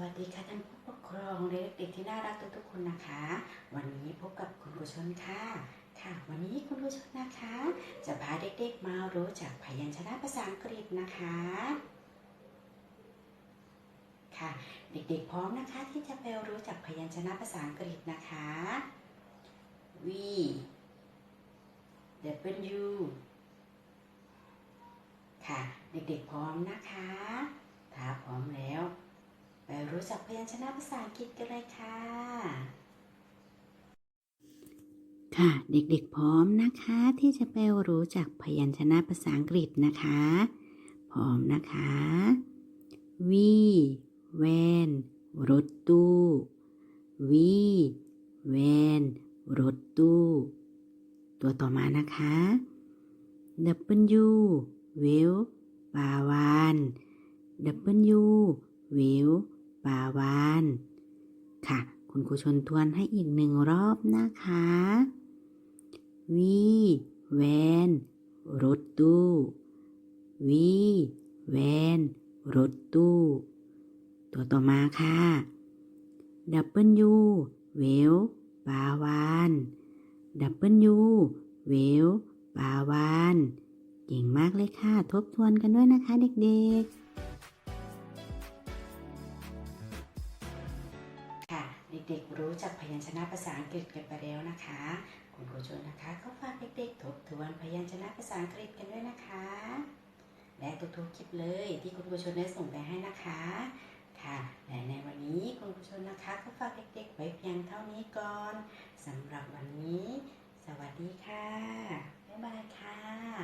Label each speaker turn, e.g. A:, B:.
A: วัสดีค่ะท่านผู้ปกครองและเด็กๆที่น่ารักทุกๆคนนะคะ วันนี้พบกับคุณกุชนค่ะ ค่ะ วันนี้คุณกุชนนะคะ จะพาเด็กๆมารู้จักพยัญชนะภาษาอังกฤษนะคะ ค่ะ เด็กๆพร้อมนะคะที่จะไปรู้จักพยัญชนะภาษาอังกฤษนะคะ V W ค่ะ เด็กๆพร้อมนะคะ ถ้าพร้อมแล้ว ไปรู้จักพยัญชนะภาษาอังกฤษกันเลยค่ะ ค่ะ เด็กๆพร้อมนะคะที่จะไปรู้จักพยัญชนะภาษาอังกฤษนะคะ พร้อมนะคะวีแวนรถตู้วีแวนรถตู้ ตัวต่อมานะคะ W วิวปาวาน W วิว ปาวาน ค่ะ คุณครูชนทวนให้อีกหนึ่งรอบนะคะวีแวนรถตู้วีแวนรถตู้ ตัวต่อมาค่ะ W วิวปาวาน W วิลยูเวลปาวาน เก่งมากเลยค่ะ ทบทวนกันด้วยนะคะเด็กๆ เด็กๆรู้จักพยัญชนะภาษาอังกฤษกันไปแล้วนะคะ คุณครูชนนะคะก็ฝากเด็กๆทบทวนพยัญชนะภาษาอังกฤษกันด้วยนะคะ และทุกๆคลิปเลยที่คุณครูชนได้ส่งไปให้นะคะค่ะและในวันนี้คุณครูชนนะคะก็ฝากเด็กๆไว้เพียงเท่านี้ก่อนสำหรับวันนี้ สวัสดีค่ะ บ๊ายบายค่ะ